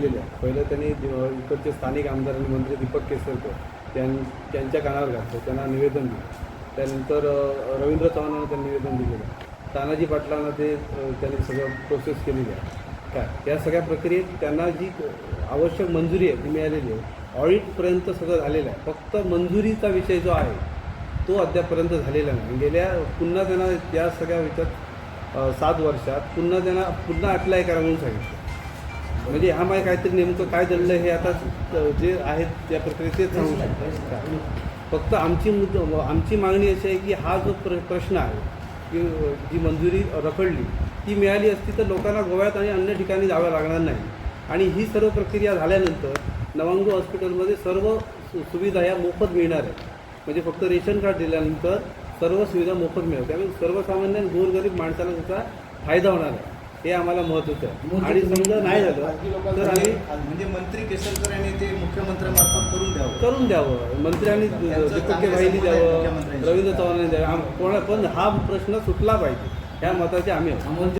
केलेले पहिलं त्यांनी इकडचे स्थानिक आमदार आणि मंत्री दीपक केसरकर त्यां त्यांच्या कानावर घातलं. त्यांना निवेदन दिलं. त्यानंतर रवींद्र चव्हाणांना त्यांनी निवेदन दिलेलं. तानाजी पाटलांना ते त्यांनी सगळं प्रोसेस केलेली आहे. काय? त्या सगळ्या प्रक्रियेत त्यांना जी आवश्यक मंजुरी आहे ती मिळालेली आहे. ऑडिटपर्यंत सगळं झालेलं आहे. फक्त मंजुरीचा विषय जो आहे तो अद्यापपर्यंत झालेला नाही. गेल्या पुन्हा त्यांना त्या सगळ्या विचार सात वर्षात पुन्हा त्यांना पुन्हा अप्लाय करा म्हणून सांगितलं. म्हणजे ह्यामध्ये काहीतरी नेमकं काय दडलं हे आता जे आहेत त्या प्रक्रियेत तेच सांगू शकतात फक्त आमची मुद आमची मागणी अशी आहे की हा जो प्र प्रश्न आहे की जी मंजुरी रखडली ती मिळाली असती तर लोकांना गोव्यात आणि अन्य ठिकाणी जावं लागणार नाही. आणि ही सर्व प्रक्रिया झाल्यानंतर नवांगू हॉस्पिटलमध्ये सर्व सु सुविधा या मोफत मिळणार आहेत. म्हणजे फक्त रेशन कार्ड दिल्यानंतर सर्व सुविधा मोफत मिळेल. त्यामुळे सर्वसामान्य गोरगरीब माणसाला त्याचा फायदा होणार आहे. हे आम्हाला महत्त्वाचं आहे आणि समजा नाही झालं तर आम्ही म्हणजे मंत्री केसरकर यांनी ते मुख्यमंत्र्यांमार्फत करून द्यावं. करून द्यावं. मंत्र्यांनी भाईनी द्यावं. रवींद्र चव्हाणांनी द्यावं. कोणा पण हा प्रश्न सुटला पाहिजे. ह्या मताचे आम्ही आहोत.